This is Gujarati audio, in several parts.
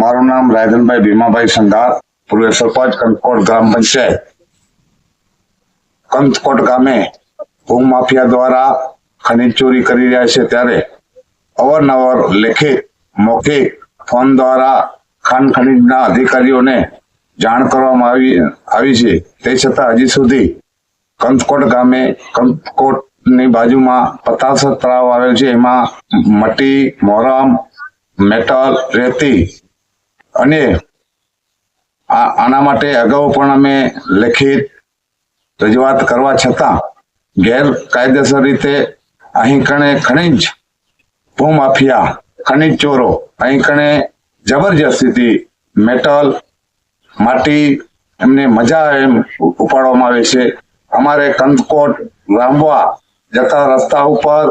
મારું નામ રાયધનભાઈ ભીમાભાઈ સંઘાર પૂર્વ સરપંચ કંથકોટ ગ્રામ પંચાયત. કંથકોટ ગામે ભૂમ માફિયા દ્વારા ખનીજ ચોરી કરી રહ્યા છે ત્યારે અવારનવાર લેખિત મૌખિક ફોન દ્વારા ખાન ખનીજના અધિકારીઓને જાણ કરવામાં આવી આવી છે. તે છતાં હજી સુધી કંથકોટ ગામે કંથકોટની બાજુમાં પતાસર તળાવ આવેલ છે. એમાં મટી, મોરમ, મેટલ રેતી અને આના માટે અગાઉ પણ અમે લેખિત રજૂઆત કરવા છતાં ગેરકાયદેસર રીતે અહીં કણે ખનિજ ભૂમાફિયા, ખનિજ ચોરો, અહીં કણે જબરજસ્તીથી મેટલ, માટી એમને મજા એમ ઉપાડવામાં આવે છે. અમારે કંદકોટ, રામવા જતા રસ્તા ઉપર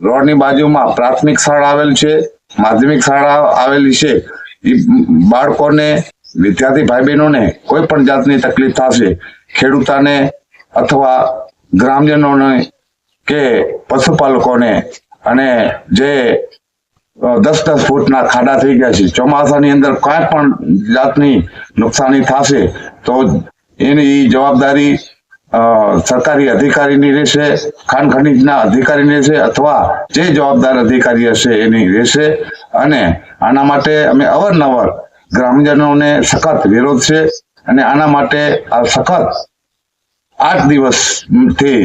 રોડની બાજુમાં પ્રાથમિક શાળા આવેલ છે, માધ્યમિક શાળા આવેલી છે. બાળકોને, વિદ્યાર્થી ભાઈ બહેનોને કોઈ પણ જાતની તકલીફ થશે, ખેડૂતાને અથવા ગ્રામજનોને કે પશુપાલકોને, અને જે દસ દસ ફૂટના ખાડા થઈ ગયા છે, ચોમાસાની અંદર કાંઈ પણ જાતની નુકસાની થશે, તો એની જવાબદારી સરકારી અધિકારીની રહેશે, ખાન ખનીજના અધિકારીની રહેશે અથવા જે જવાબદાર અધિકારી હશે એની રહેશે. અને આના માટે અમે અવારનવાર ગ્રામજનોને સખત વિરોધ છે અને આના માટે આ સખત આઠ દિવસથી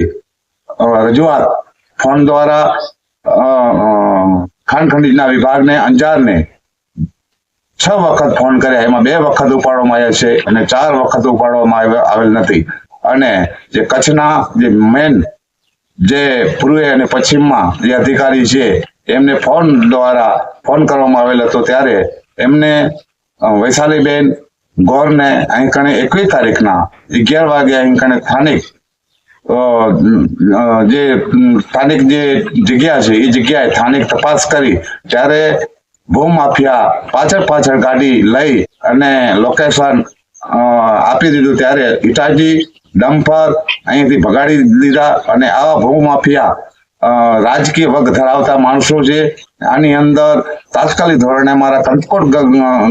રજૂઆત ફોન દ્વારા ખાણ ખનીજના વિભાગને, અંજારને છ વખત ફોન કર્યા. એમાં બે વખત ઉપાડવામાં આવ્યા છે અને ચાર વખત ઉપાડવામાં આવેલ નથી. અને જે કચ્છના જે મેન જે પૂર્વે અને પશ્ચિમમાં જે અધિકારી છે, એમને ફોન દ્વારા ફોન કરવામાં આવેલ હતો ત્યારે એમને વૈશાલીબેન ગોરને અહીં કણે એકવીસ તારીખના અગિયાર વાગે અહીં કણે સ્થાનિક જે સ્થાનિક જે જગ્યા છે, એ જગ્યાએ સ્થાનિક તપાસ કરી. ત્યારે ભૂમાફિયા પાછળ પાછળ ગાડી લઈ અને લોકેશન આપી દીધું. ત્યારે ઇટાચી ડમ્પર અહીંથી ભગાડી દીધા અને આવા ભૂમાફિયા રાજકીય વગ ધરાવતા માણસો છે. આની અંદર તાત્કાલિક ધોરણે અમારા કંતકોટ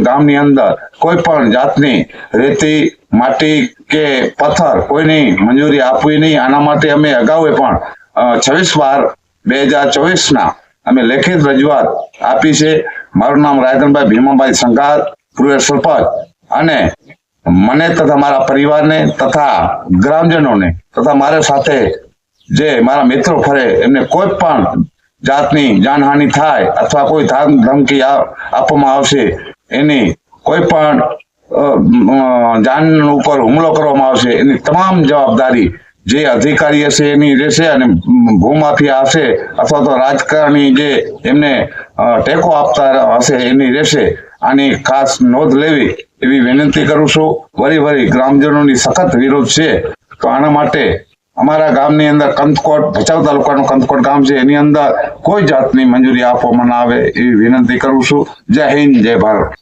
ગામની અંદર કોઈ પણ જાતની રેતી, માટી કે પથ્થર કોઈની મંજૂરી આપવી નહીં. આના માટે અમે અગાઉ પણ છવ્વીસ બાર બે હજાર ચોવીસના અમે લેખિત રજૂઆત આપી છે. મારું નામ રાયધનભાઈ ભીમાભાઈ સંઘાર પૂર્વ સરપંચ અને મને તથા મારા પરિવારને તથા ગ્રામજનોને તથા મારા સાથે જે મારા મિત્રો ફરે, એમને કોઈ પણ જાતની જાનહાનિ થાય અથવા કોઈ ધામ ધમકી આપવામાં આવશે, એની કોઈ પણ જાન ઉપર હુમલો કરવામાં આવશે, એની તમામ જવાબદારી જે અધિકારી હશે એની રહેશે અને ભૂમાફિયા હશે અથવા તો રાજકારણી જે એમને ટેકો આપતા હશે એની રહેશે. આની ખાસ નોંધ લેવી એવી વિનંતી કરું છું. વરી વરી ગ્રામજનોની સખત વિરોધ છે. તો આના માટે અમારા ગામની અંદર કંતકોટ ભચાઉ તાલુકાનું કંથકોટ ગામ છે. એની અંદર કોઈ જાતની મંજૂરી આપવામાં ના આવે એવી વિનંતી કરું છું. જય હિન્દ, જય ભારત.